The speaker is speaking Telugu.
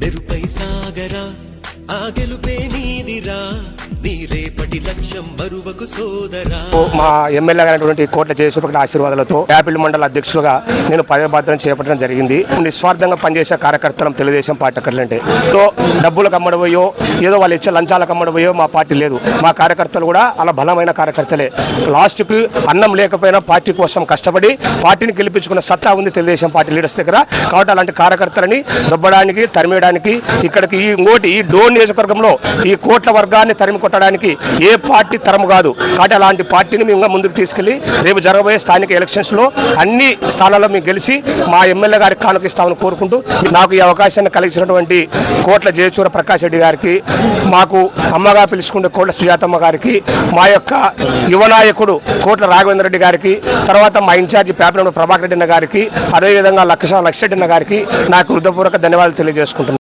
మెరుపై సాగరా ఆ గెలుపే నీదిరా. నీ రేపటి లక్ష్యం మరువకు సోదరా. మా ఎమ్మెల్యే అయినటువంటి కోట్ల జయసూపకటి ఆశీర్వాదాలతో యాపిల్ మండల అధ్యక్షులుగా నేను పదవిబాధ్యత చేపట్టడం జరిగింది. నిస్వార్థంగా పనిచేసే కార్యకర్తలం తెలుగుదేశం పార్టీ అక్కడంటే సో డబ్బులకు అమ్మడబోయో ఏదో వాళ్ళు ఇచ్చే లంచాలకు అమ్మడబోయో మా పార్టీ లేదు. మా కార్యకర్తలు కూడా అలా బలమైన కార్యకర్తలే. లాస్ట్కి అన్నం లేకపోయినా పార్టీ కోసం కష్టపడి పార్టీని గెలిపించుకున్న సత్తా ఉంది తెలుగుదేశం పార్టీ లీడర్స్ దగ్గర. కాబట్టి అలాంటి కార్యకర్తలని దొబ్బడానికి తరిమేయడానికి ఇక్కడికి ఈ ఇంకోటి ఈ డోన్ నియోజకవర్గంలో ఈ కోట్ల వర్గాన్ని తరిమి కొట్టడానికి ఏ పార్టీ తరము కాదు. కాబట్టి అలాంటి పార్టీని మేము ఇంకా ముందుకు తీసుకెళ్ళి రేపు జరగబోయే స్థానిక ఎలక్షన్స్లో అన్ని స్థానాల్లో మేము గెలిచి మా ఎమ్మెల్యే గారికి కానుకిస్తామని కోరుకుంటూ నాకు ఈ అవకాశాన్ని కలిగించినటువంటి కోట్ల జయచూర ప్రకాష్ రెడ్డి గారికి మాకు అమ్మగా పిలుచుకుంటే కోట్ల సుజాతమ్మ గారికి మా యొక్క యువ నాయకుడు కోట్ల రాఘవేంద్ర రెడ్డి గారికి తర్వాత మా ఇన్ఛార్జి పేపర్ ప్రభాకర్ రెడ్డి గారికి అదేవిధంగా లక్ష లక్ష రెడ్డి గారికి నాకు హృదయపూర్వక ధన్యవాదాలు తెలియజేసుకుంటున్నాను.